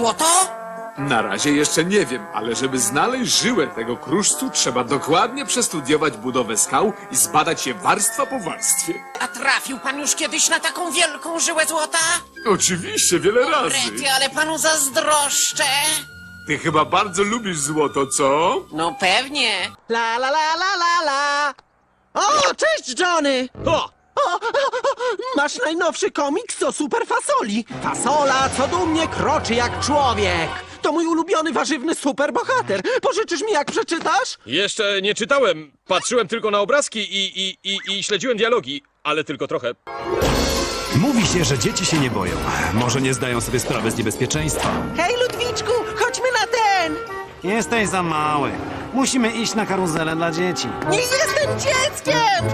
złoto? Na razie jeszcze nie wiem, ale żeby znaleźć żyłę tego kruszcu, trzeba dokładnie przestudiować budowę skał i zbadać je warstwa po warstwie. A trafił pan już kiedyś na taką wielką żyłę złota? Oczywiście, wiele razy. rety, ale panu zazdroszczę. Ty chyba bardzo lubisz złoto, co? No pewnie. La la la la la la! O, cześć Johnny! O! Masz najnowszy komiks o super fasoli. Fasola, co dumnie kroczy jak człowiek. To mój ulubiony warzywny superbohater. Pożyczysz mi jak przeczytasz? Jeszcze nie czytałem. Patrzyłem tylko na obrazki i, i, i, i śledziłem dialogi, ale tylko trochę. Mówi się, że dzieci się nie boją. Może nie zdają sobie sprawy z niebezpieczeństwa. Hej, Ludwiczku, chodźmy na ten! Jesteś za mały. Musimy iść na karuzelę dla dzieci. Nie jestem dzieckiem!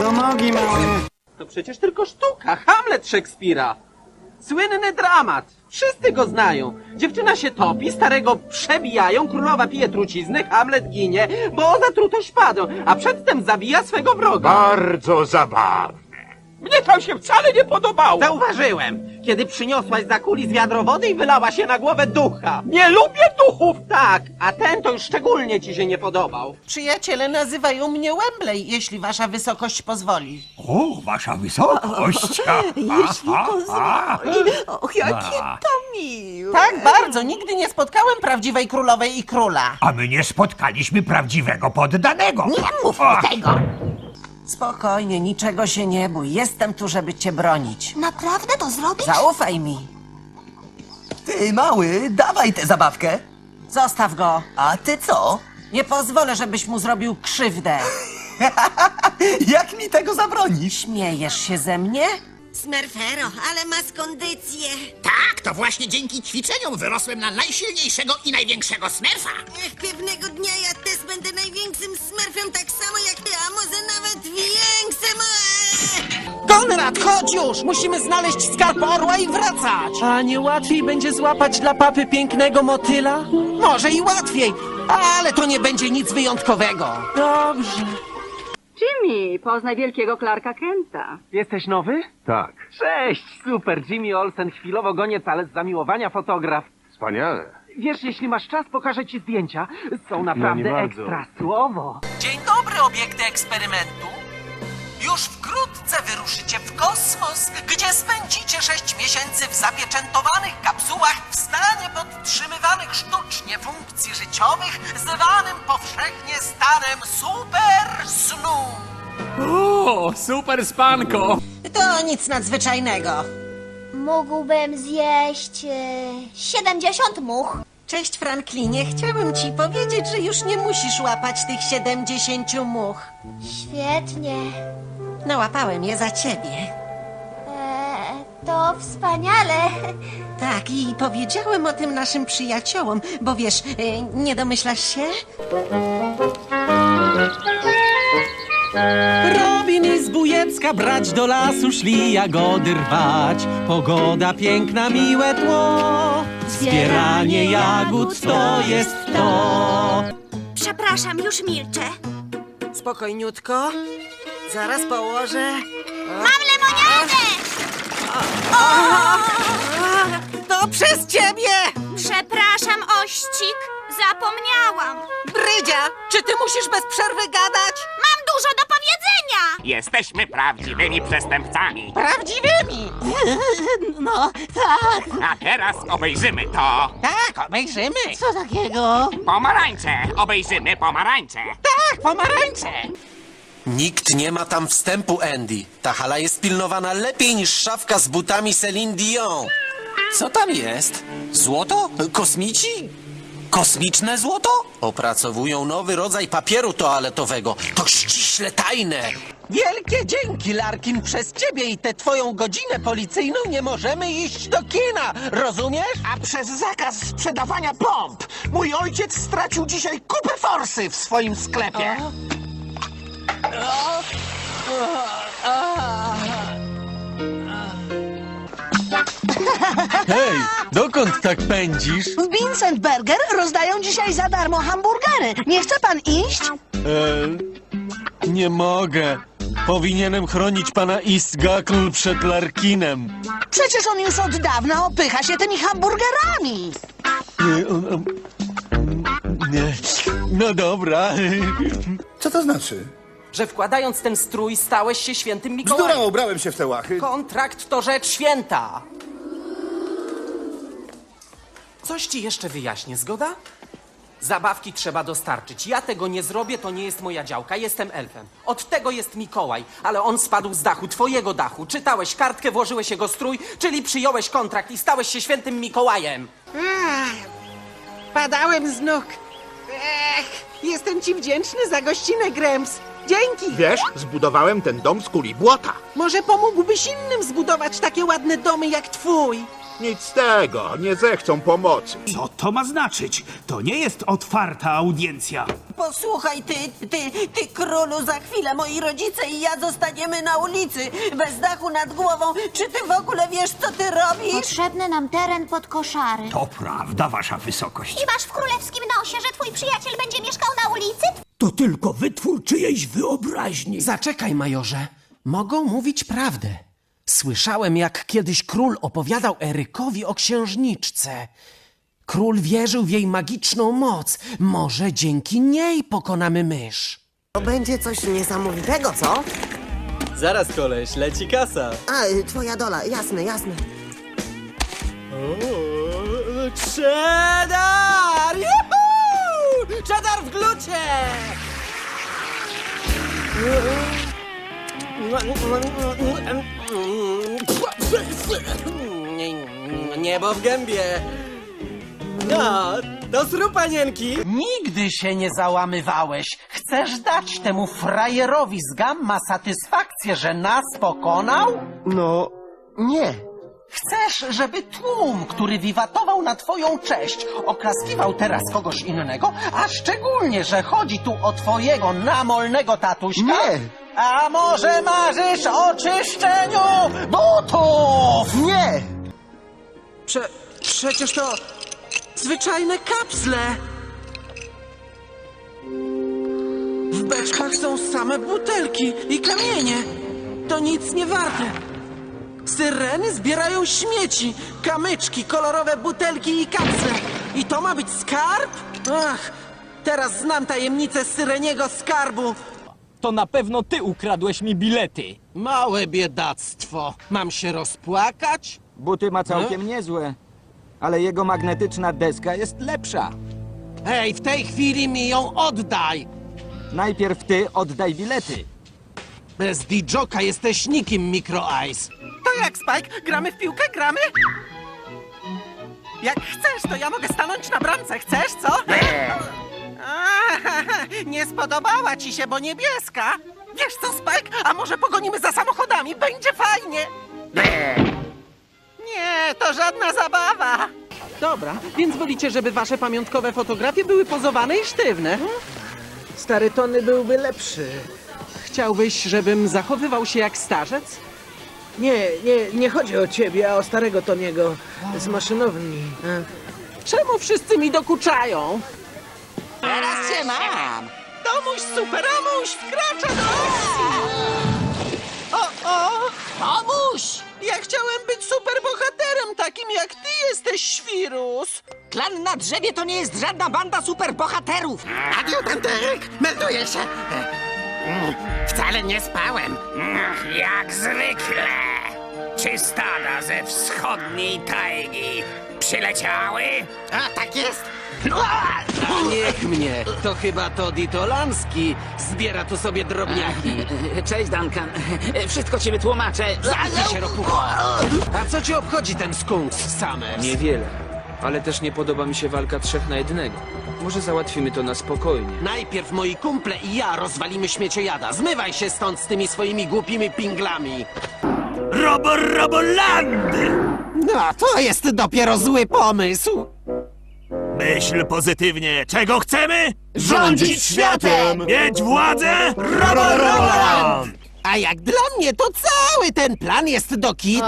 Do nogi, mały. To przecież tylko sztuka, Hamlet Szekspira. Słynny dramat. Wszyscy go znają. Dziewczyna się topi, starego przebijają, królowa pije truciznę, Hamlet ginie, bo zatruto szpadą, a przedtem zabija swego wroga. Bardzo zabawne. Mnie to się wcale nie podobało. Zauważyłem, kiedy przyniosłaś za kulis wiadro wody i wylała się na głowę ducha. Nie lubię duchów! Tak, a ten to już szczególnie ci się nie podobał. Przyjaciele nazywają mnie Wembley, jeśli wasza wysokość pozwoli. O, wasza wysokość. Jeśli pozwoli. Och, jakie to miłe. Tak bardzo, nigdy nie spotkałem prawdziwej królowej i króla. A my nie spotkaliśmy prawdziwego poddanego. Nie mów tego! Spokojnie, niczego się nie bój. Jestem tu, żeby cię bronić. Naprawdę to zrobisz? Zaufaj mi. Ty, mały, dawaj tę zabawkę. Zostaw go. A ty co? Nie pozwolę, żebyś mu zrobił krzywdę. Jak mi tego zabronisz? Śmiejesz się ze mnie? Smerfero, ale masz kondycję. Tak, to właśnie dzięki ćwiczeniom wyrosłem na najsilniejszego i największego smerfa. Ech, pewnego dnia ja też będę największym smerfem tak samo jak ty, a może nawet większym. Eee! Konrad, chodź już! Musimy znaleźć skarb orła i wracać! A nie łatwiej będzie złapać dla papy pięknego motyla? Może i łatwiej, ale to nie będzie nic wyjątkowego. Dobrze. Jimmy, poznaj wielkiego Clarka Kenta. Jesteś nowy? Tak, Cześć, super. Jimmy Olsen, chwilowo goniec, ale z zamiłowania fotograf. wspaniale. Wiesz, jeśli masz czas, pokażę ci zdjęcia. Są naprawdę bardzo. ekstra słowo. Dzień dobry, obiekty eksperymentu. Już wkrótce wyruszycie w kosmos, gdzie spędzicie sześć miesięcy w zapieczętowanych kapsułach w stanie podtrzymywanych funkcji życiowych, zwanym powszechnie stanem super snu. O, super spanko! To nic nadzwyczajnego. Mógłbym zjeść e, 70 much. Cześć, Franklinie. Chciałem ci powiedzieć, że już nie musisz łapać tych 70 much. Świetnie. Nałapałem je za ciebie. To wspaniale. Tak, i powiedziałem o tym naszym przyjaciołom, bo wiesz, y, nie domyślasz się? Robin i Zbójecka brać do lasu szli jagody rwać. Pogoda piękna, miłe tło. Zbieranie jagód to jest to. Przepraszam, już milczę. Spokojniutko. Zaraz położę. Mam! To przez ciebie! Przepraszam, ościk. Zapomniałam. Brydzia, czy ty musisz bez przerwy gadać? Mam dużo do powiedzenia. Jesteśmy prawdziwymi przestępcami. Prawdziwymi! No, tak. A teraz obejrzymy to. Tak, obejrzymy. Co takiego? Pomarańcze. Obejrzymy pomarańcze. Tak, pomarańcze. Nikt nie ma tam wstępu, Andy. Ta hala jest pilnowana lepiej niż szafka z butami Celine Dion. Co tam jest? Złoto? Kosmici? Kosmiczne złoto? Opracowują nowy rodzaj papieru toaletowego. To ściśle tajne. Wielkie dzięki, Larkin. Przez ciebie i tę twoją godzinę policyjną nie możemy iść do kina. Rozumiesz? A przez zakaz sprzedawania bomb mój ojciec stracił dzisiaj kupę forsy w swoim sklepie. Hej, dokąd tak pędzisz? W Vincent Burger rozdają dzisiaj za darmo hamburgery. Nie chce pan iść? Eee, nie mogę. Powinienem chronić pana Istgakl przed Larkinem. Przecież on już od dawna opycha się tymi hamburgerami. Nie, on, on, nie. No dobra. Co to znaczy? Że wkładając ten strój stałeś się świętym Mikołajem. Bzdura, ubrałem się w te łachy. Kontrakt to rzecz święta. Coś ci jeszcze wyjaśnię, zgoda? Zabawki trzeba dostarczyć. Ja tego nie zrobię, to nie jest moja działka. Jestem elfem. Od tego jest Mikołaj, ale on spadł z dachu, twojego dachu. Czytałeś kartkę, włożyłeś jego strój, czyli przyjąłeś kontrakt i stałeś się świętym Mikołajem. Padałem z nóg. Ech, jestem ci wdzięczny za gościnę, Grems. Dzięki. Wiesz, zbudowałem ten dom z kuli błota. Może pomógłbyś innym zbudować takie ładne domy jak twój? Nic z tego, nie zechcą pomocy. Co to ma znaczyć? To nie jest otwarta audiencja. Posłuchaj, ty, ty, ty królu, za chwilę moi rodzice i ja zostaniemy na ulicy, bez dachu nad głową. Czy ty w ogóle wiesz, co ty robisz? Potrzebny nam teren pod koszary. To prawda, wasza wysokość. I masz w królewskim nosie, że twój przyjaciel będzie mieszkał na ulicy? To tylko wytwór czyjejś wyobraźni. Zaczekaj, majorze. Mogą mówić prawdę. Słyszałem, jak kiedyś król opowiadał Erykowi o księżniczce. Król wierzył w jej magiczną moc. Może dzięki niej pokonamy mysz. To będzie coś niesamowitego, co? Zaraz, koleś, leci kasa. A, twoja dola, jasne, jasne. Cheddar! Cheddar w glucie! Niebo w gębie. No, do sru, panienki. Nigdy się nie załamywałeś. Chcesz dać temu frajerowi z Gamma satysfakcję, że nas pokonał? No, nie. Chcesz, żeby tłum, który wiwatował na twoją cześć, oklaskiwał teraz kogoś innego, a szczególnie, że chodzi tu o twojego namolnego tatuśka? Nie. A może marzysz o czyszczeniu butów? Nie! Prze... Przecież to... zwyczajne kapsle! W beczkach są same butelki i kamienie. To nic nie warte. Syreny zbierają śmieci, kamyczki, kolorowe butelki i kapsle. I to ma być skarb? Ach, teraz znam tajemnicę syreniego skarbu. To na pewno ty ukradłeś mi bilety. Małe biedactwo. Mam się rozpłakać? Buty ma całkiem niezłe, ale jego magnetyczna deska jest lepsza. Hej, w tej chwili mi ją oddaj! Najpierw ty oddaj bilety. Bez Dijoka jesteś nikim, Micro Ice. To jak, Spike? Gramy w piłkę? Gramy? Jak chcesz, to ja mogę stanąć na bramce. Chcesz, co? nie spodobała ci się, bo niebieska. Wiesz co, Spike? A może pogonimy za samochodami? Będzie fajnie. Nie, to żadna zabawa. Dobra, więc wolicie, żeby wasze pamiątkowe fotografie były pozowane i sztywne? Stary Tony byłby lepszy. Chciałbyś, żebym zachowywał się jak starzec? Nie, nie, nie chodzi o ciebie, a o starego Toniego z maszynowni. Czemu wszyscy mi dokuczają? Teraz cię mam. Tomuś superamuś wkracza do akcji! O, o! Tomuś! Ja chciałem być superbohaterem, takim jak ty jesteś, Świrus! Klan na drzewie to nie jest żadna banda superbohaterów. Adiutant Eryk, melduję się. Wcale nie spałem. Jak zwykle. Czy stada ze wschodniej tajgi przyleciały? A, tak jest. Niech mnie, to chyba Toddy Tolanski zbiera tu sobie drobniaki. Cześć, Duncan. Wszystko ci wytłumaczę. Zamknij się, ropucho! A co ci obchodzi ten skunks, Summers? Niewiele, ale też nie podoba mi się walka trzech na jednego. Może załatwimy to na spokojnie. Najpierw moi kumple i ja rozwalimy śmieciojada. Zmywaj się stąd z tymi swoimi głupimi pinglami. Robo, roboland! No, to jest dopiero zły pomysł. Myśl pozytywnie. Czego chcemy? Rządzić światem! Mieć władzę? Robo, roboland! A jak dla mnie, to cały ten plan jest do kitu.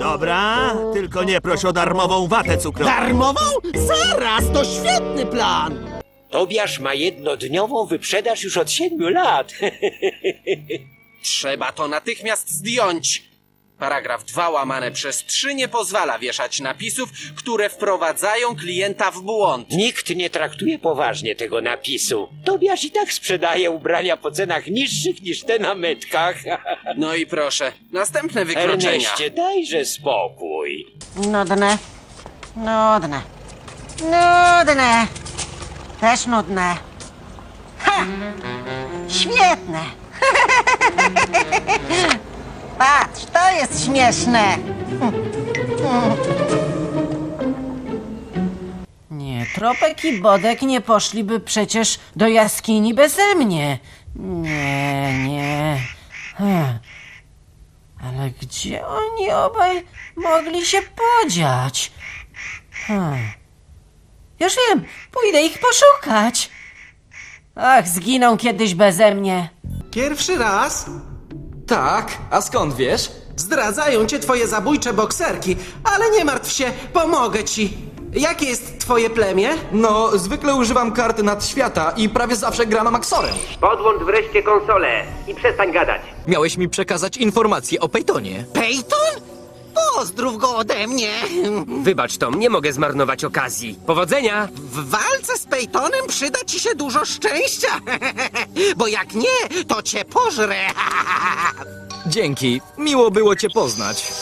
Dobra, tylko nie proś o darmową watę cukrową. Darmową? Zaraz, to świetny plan. Tobiasz ma jednodniową wyprzedaż już od siedmiu lat. Trzeba to natychmiast zdjąć. Paragraf 2 łamane przez 3 nie pozwala wieszać napisów, które wprowadzają klienta w błąd. Nikt nie traktuje poważnie tego napisu. Tobiasz i tak sprzedaje ubrania po cenach niższych niż te na metkach. No i proszę, następne wykroczenia. Erneście, dajże spokój. Nudne. Nudne. Nudne. Też nudne. Ha! Świetne. Patrz, to jest śmieszne. Nie, Tropek i Bodek nie poszliby przecież do jaskini beze mnie. Nie, nie. Hm. Ale gdzie oni obaj mogli się podziać? Hm. Już wiem, pójdę ich poszukać. Ach, zginą kiedyś beze mnie. Pierwszy raz? Tak, a skąd wiesz? Zdradzają cię twoje zabójcze bokserki, ale nie martw się, pomogę ci. Jakie jest twoje plemię? No, zwykle używam karty nadświata i prawie zawsze gram Amaxorem. Podłącz wreszcie konsolę i przestań gadać. Miałeś mi przekazać informacje o Peytonie. Peyton? Pozdrów go ode mnie. Wybacz Tom, nie mogę zmarnować okazji. Powodzenia! W walce z Peytonem przyda ci się dużo szczęścia. Bo jak nie, to cię pożre. Dzięki, miło było cię poznać.